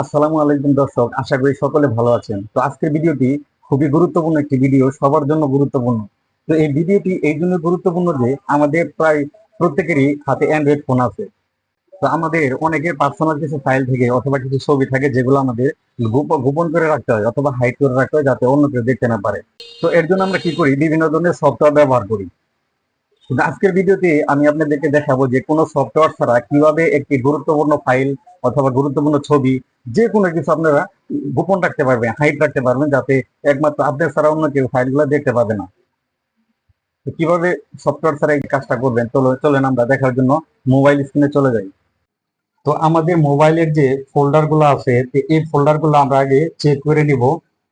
আসসালামু আলাইকুম দর্শক, আশা করি সকলে ভালো আছেন। তো আজকের ভিডিওটি খুবই গুরুত্বপূর্ণ একটি ভিডিও, সবার জন্য গুরুত্বপূর্ণ। তো এই ভিডিওটি এই জন্য গুরুত্বপূর্ণ যে আমাদের প্রায় প্রত্যেকেরই হাতে অ্যান্ড্রয়েড ফোন আছে। তো আমাদের অনেকের পার্সোনাল কিছু ফাইল থেকে অথবা কিছু ছবি থাকে যেগুলো আমাদের গোপন করে রাখতে হয় অথবা হাইড করে রাখতে হয় যাতে অন্য কেউ দেখতে না পারে। তো এর জন্য আমরা কি করি? বিভিন্ন ধরনের সফটওয়্যার ব্যবহার করি। আজকের ভিডিওতে আমি আপনাদেরকে দেখাবো যে কোনো সফটওয়্যার ছাড়া কীভাবে একটি গুরুত্বপূর্ণ ফাইল অথবা গুরুত্বপূর্ণ ছবি, যে কোনো কিছু আপনারা গোপন রাখতে পারবেন হাইট রাখতে পারবেন যাতে একমাত্র আপনার ছাড়া অন্য কেউ ফাইলগুলো দেখতে পাবে না। তো কীভাবে সফটওয়্যার ছাড়া এই কাজটা করবেন? চলো চলেন আমরা দেখার জন্য মোবাইল স্ক্রিনে চলে যাই। তো আমাদের মোবাইলের যে ফোল্ডারগুলো আছে এই ফোল্ডারগুলো আমরা আগে চেক করে নিব,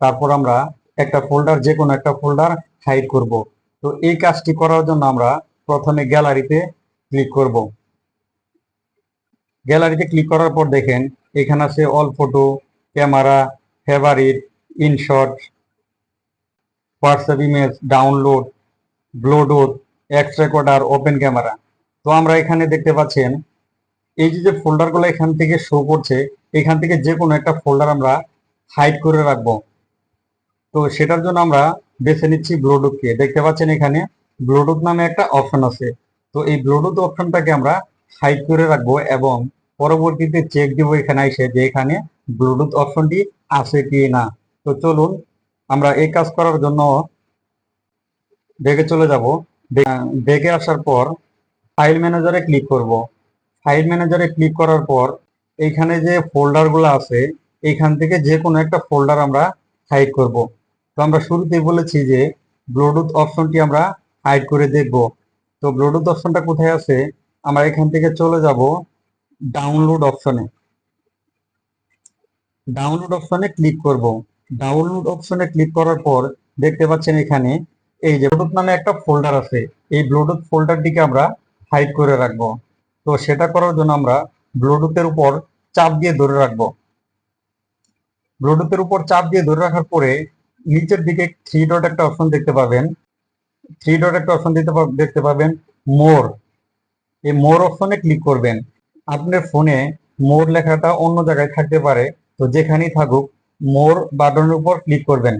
তারপর আমরা একটা ফোল্ডার যে কোনো একটা ফোল্ডার হাইড করব। তো এই কাজটি করার জন্য আমরা প্রথমে গ্যালারিতে ক্লিক করব। গ্যালারিতে ক্লিক করার পর দেখেন, এখানে আছে all photo camera favourite InShot WhatsApp image download Bluetooth X recorder open camera তো আমরা এখানে দেখতে পাচ্ছেন, এই যে যে ফোল্ডারগুলো এখান থেকে শো করছে, এখান থেকে যে কোনো একটা ফোল্ডার আমরা হাইড করে রাখব। তো সেটার জন্য আমরা বেছে নিচ্ছি ব্লুটুথকে দেখতে পাচ্ছেন এখানে ব্লুটুথ নামে একটা অপশন আছে। তো এই ব্লুটুথ অপশনটাকে আমরা হাইড করে রাখব এবং পরবর্তীতে চেক দিব এখানে এসে যে এখানে ব্লুটুথ অপশনটি আছে কি না। তো চলুন, আমরা এই কাজ করার জন্য ব্যাগে চলে যাব। ব্যাগে আসার পর ফাইল ম্যানেজারে ক্লিক করব। ফাইল ম্যানেজারে ক্লিক করার পর এইখানে যে ফোল্ডারগুলো আছে এইখান থেকে যে কোনো একটা ফোল্ডার আমরা হাইড করব। তো আমরা শুরুতেই বলেছি যে ব্লুটুথ অপশনটি আমরা হাইড করে দেখব। তো ব্লুটুথ অপশনটা কোথায় আছে? আমরা এখান থেকে চলে যাব ডাউনলোড অপশনে ডাউনলোড অপশনে ক্লিক করব। ডাউনলোড অপশনে ক্লিক করার পর দেখতে পাচ্ছেন এখানে এই যে ব্লুটুথ নামে একটা ফোল্ডার আছে। এই ব্লুটুথ ফোল্ডারটিকে আমরা হাইড করে রাখব। তো সেটা করার জন্য আমরা ব্লুটুথের উপর চাপ দিয়ে ধরে রাখব। ব্লুটুথের উপর চাপ দিয়ে ধরে রাখার পরে নিচের দিকে থ্রি ডট একটা অপশন দেখতে পাবেন। থ্রি ডট একটা অপশন দিতে দেখতে পাবেন মোর এই মোর অপশনে ক্লিক করবেন। আপনার ফোনে মোর লেখাটা অন্য জায়গায় থাকতে পারে। তো যেখানেই থাকুক, মোর বাটনের উপর ক্লিক করবেন।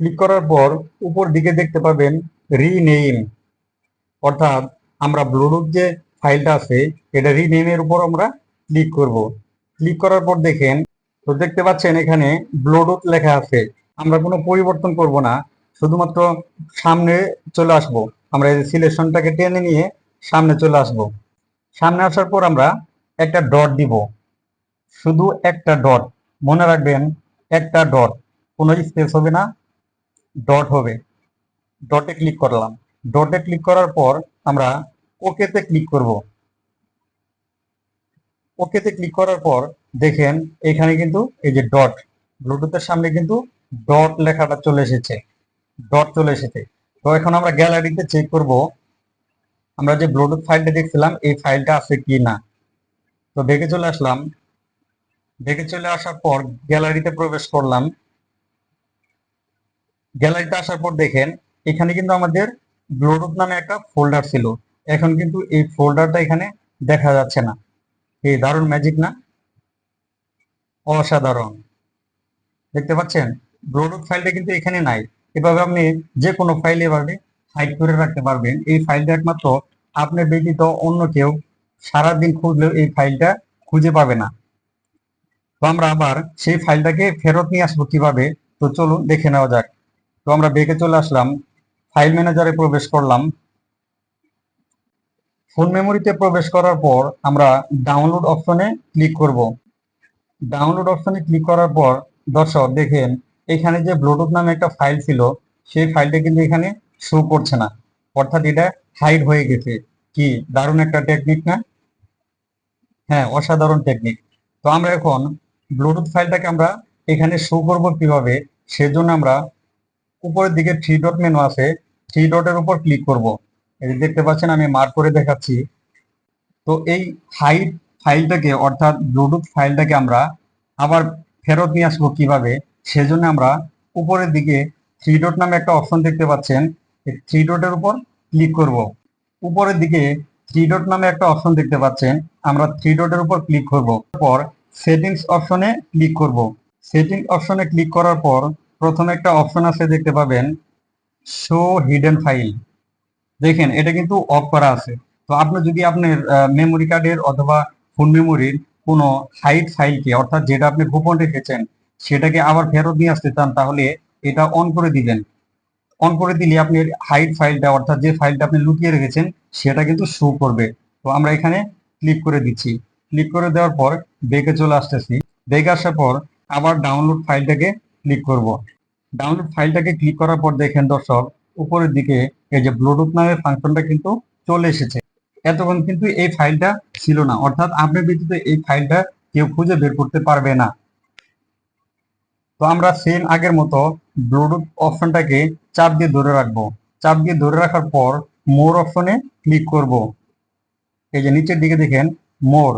ক্লিক করার পর উপর দিকে দেখতে পাবেন রিনেম অর্থাৎ আমরা ব্লুটুথ যে ফাইলটা আছে, এটা রিনেমের উপর আমরা ক্লিক করব। ক্লিক করার পর দেখেন, তো দেখতে পাচ্ছেন এখানে ব্লুটুথ লেখা আছে। আমরা কোনো পরিবর্তন করব না, শুধুমাত্র সামনে চলে আসব। আমরা এই সিলেকশনটাকে টেনে নিয়ে সামনে চলে আসব। সামনে আসার পর আমরা একটা ডট দিব। শুধু একটা ডট। মনে রাখবেন, একটা ডট। কোনো স্পেস হবে না, ডট হবে। ডটে ক্লিক করলাম। ডটে ক্লিক করার পর আমরা ওকেতে ক্লিক করব। ওকেতে ক্লিক করার পর দেখেন, এখানে কিন্তু এই যে ডট, ব্লুটুথের সামনে কিন্তু ডট লেখাটা চলে এসেছে। ডট চলে এসেছে। তো এখন আমরা গ্যালারিতে চেক করব আমরা যে ব্লুটুথ ফাইলটা দেখছিলাম, এই ফাইলটা আছে কি না? তো দেখে চলে আসলাম। দেখে চলে আসার পর গ্যালারিতে প্রবেশ করলাম। গ্যালারিতে আসার পর দেখেন, এখানে কিন্তু আমাদের ব্লুটুথ নামে একটা ফোল্ডার ছিল। এখন কিন্তু এই ফোল্ডারটা এখানে দেখা যাচ্ছে না। এই দারুণ ম্যাজিক না? অসাধারণ। দেখতে পাচ্ছেন? ব্লুটুথ ফাইলটা কিন্তু এখানে নাই। এভাবে আপনি যে কোনো ফাইল এভাবে হাইড করে রাখতে পারবেন। এই ফাইলটা একমাত্র আপনার ব্যতীত অন্য কেউ সারাদিন খুঁজলেও এই ফাইলটা খুঁজে পাবে না। তো আমরা আবার সেই ফাইলটাকে ফেরত নিয়ে আসব কীভাবে? তো চলুন দেখে নেওয়া যাক। তো আমরা বেগে চলে আসলাম। ফাইল ম্যানেজারে প্রবেশ করলাম। ফোন মেমোরিতে প্রবেশ করার পর আমরা ডাউনলোড অপশনে ক্লিক করব। ডাউনলোড অপশনে ক্লিক করার পর দর্শক দেখেন, এখানে যে ব্লুটুথ নামে একটা ফাইল ছিল, সেই ফাইলটা কিন্তু এখানে শো করছে না। অর্থাৎ এটা হাইড হয়ে গেছে। কি? দারুণ একটা টেকনিক না? হ্যাঁ অসাধারণ টেকনিক তো আমরা এখন ব্লুটুথ ফাইলটাকে আমরা এখানে শো করব কীভাবে? সেজন্য আমরা উপরের দিকে থ্রি ডট মেনু আছে। থ্রি ডটের উপর ক্লিক করব। এই দেখতে পাচ্ছেন, আমি মার্ক করে দেখাচ্ছি। তো এই হাইড ফাইলটাকে অর্থাৎ ব্লুটুথ ফাইলটাকে আমরা আবার ফেরত নিয়ে আসব কীভাবে? সেজন্য আমরা উপরের দিকে থ্রি ডট নামে একটা অপশন দেখতে পাচ্ছেন। থ্রি ডটের উপর ক্লিক করব। উপরের দিকে থ্রি ডট নামে একটা অপশন দেখতে পাচ্ছেন। আমরা থ্রি ডটের উপর ক্লিক করব। পর সেটিংস অপশনে ক্লিক করব। সেটিংস অপশনে ক্লিক করার পর প্রথমে একটা অপশন আছে দেখতে পাবেন শো হিডেন ফাইল দেখেন, এটা কিন্তু অফ করা আছে। তো আপনি যদি আপনার মেমোরি কার্ডের অথবা ফোন মেমোরির কোনো হাইড ফাইলকে অর্থাৎ যেটা আপনি গোপন রেখেছেন, সেটাকে আবার ফেরত নিয়ে আসতে চান, তাহলে এটা অন করে দিবেন। অন করে দিলে আপনি হাইড ফাইলটা অর্থাৎ যে ফাইলটা আপনি লুকিয়ে রেখেছেন, সেটা কিন্তু শো করবে। তো আমরা এখানে ক্লিক করে দিচ্ছি। ক্লিক করে দেওয়ার পর বেগে চলে আসতেছি। বেগে আসার পর আবার ডাউনলোড ফাইলটাকে ক্লিক করব। ডাউনলোড ফাইলটাকে ক্লিক করার পর দেখেন দর্শক, উপরের দিকে এই যে ব্লুটুথ নামের ফাংশনটা কিন্তু চলে এসেছে। এতক্ষণ কিন্তু এই ফাইলটা ছিল না। অর্থাৎ আপনি ব্যতীত এই ফাইলটা কেউ খুঁজে বের করতে পারবে না। তো আমরা সেম আগের মতো ব্লুটুথ অপশনটাকে চাপ দিয়ে ধরে রাখব। চাপ দিয়ে ধরে রাখার পর মোর অপশনে ক্লিক করব। এই যে নিচের দিকে দেখেন, মোর।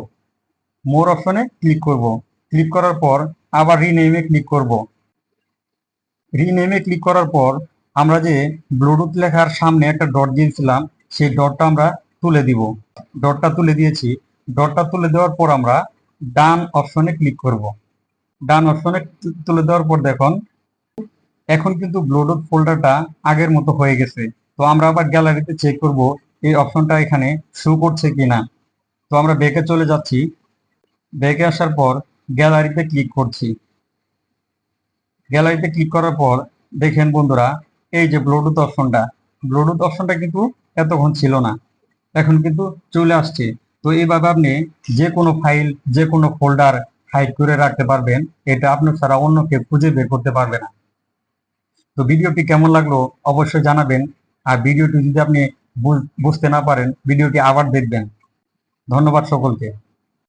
মোর অপশনে ক্লিক করব। ক্লিক করার পর আবার রিনেমে ক্লিক করব। রিনেমে ক্লিক করার পর আমরা যে ব্লুটুথ লেখার সামনে একটা ডট দিয়েছিলাম, সেই ডটটা আমরা তুলে দিব। ডটটা তুলে দিয়েছি। ডটটা তুলে দেওয়ার পর আমরা ডান অপশনে ক্লিক করব। ডান অপশনে তুলে দেওয়ার পর দেখুন এখন কিন্তু ব্লুটুথ ফোল্ডারটা আগের মতো হয়ে গেছে। তো আমরা আবার গ্যালারিতে চেক করব, এই অপশনটা এখানে শো করছে কিনা। তো আমরা ব্যাকে চলে যাচ্ছি। ব্যাকে আসার পর গ্যালারিতে ক্লিক করছি। গ্যালারিতে ক্লিক করার পর দেখেন বন্ধুরা, এই যে ব্লুটুথ অপশনটা ব্লুটুথ অপশনটা কিন্তু এতক্ষণ ছিল না। এখন কিন্তু চলে আসছে। তো এইভাবে আপনি যে কোনো ফাইল যে কোনো ফোল্ডার হাইড করে রাখতে পারবেন। এটা আপনার ছাড়া অন্য কেউ খুঁজে বের করতে পারবে না। তো ভিডিওটি কেমন লাগল অবশ্যই জানাবেন। আর ভিডিওটি যদি আপনি বুঝ- বুঝতে না পারেন, ভিডিওটি আবার দেখবেন। ধন্যবাদ সকলকে।